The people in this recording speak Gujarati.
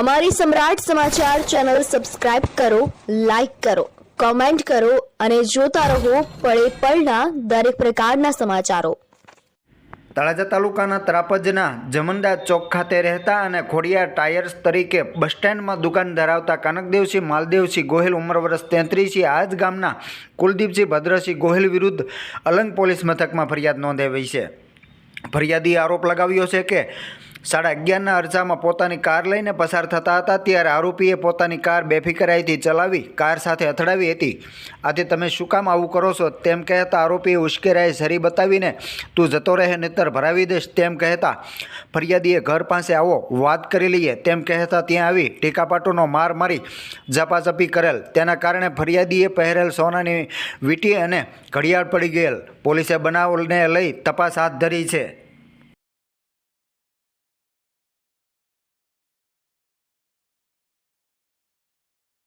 અમારી સમ્રાટ સમાચાર ચેનલ સબસ્ક્રાઇબ કરો, લાઇક કરો, કોમેન્ટ કરો અને જોતા રહો પળે પળના દરેક પ્રકારના સમાચારો. તળાજા તાલુકાના ત્રાપજના જમંદા ચોક ખાતે રહેતા અને ખોડિયા ટાયર્સ તરીકે બસ સ્ટેન્ડમાં દુકાન ધરાવતા કનકદેવસિંહ, માલદેવસિંહ ગોહિલ ઉંમર વર્ષ તેત્રીસી આ જ ગામના કુલદીપસિંહ ભદ્રસિંહ ગોહિલ વિરુદ્ધ અલંગ પોલીસ મથકમાં ફરિયાદ નોંધાવી છે. ફરિયાદીએ આરોપ લગાવ્યો છે કે સાડા અગિયારના અરસામાં પોતાની કાર લઈને પસાર થતા હતા, ત્યારે આરોપીએ પોતાની કાર બેફિકરાઈથી ચલાવી, કાર સાથે અથડાવી હતી. આથી તમે શું કામ આવું કરો છો? તેમ કહેતા આરોપીએ ઉશ્કેરાએ સરી બતાવીને, તું જતો રહે, નહીતર ભરાવી દઈશ. તેમ કહેતા, ફરિયાદીએ ઘર પાસે આવો, વાત કરી લઈએ. તેમ કહેતા ત્યાં આવી ટીકાપાટોનો માર મારી ઝપાઝપી કરેલ. તેના કારણે ફરિયાદીએ પહેરેલ સોનાની વીંટી અને ઘડિયાળ પડી ગયેલ. પોલીસે બનાવને લઈ તપાસ હાથ ધરી છે.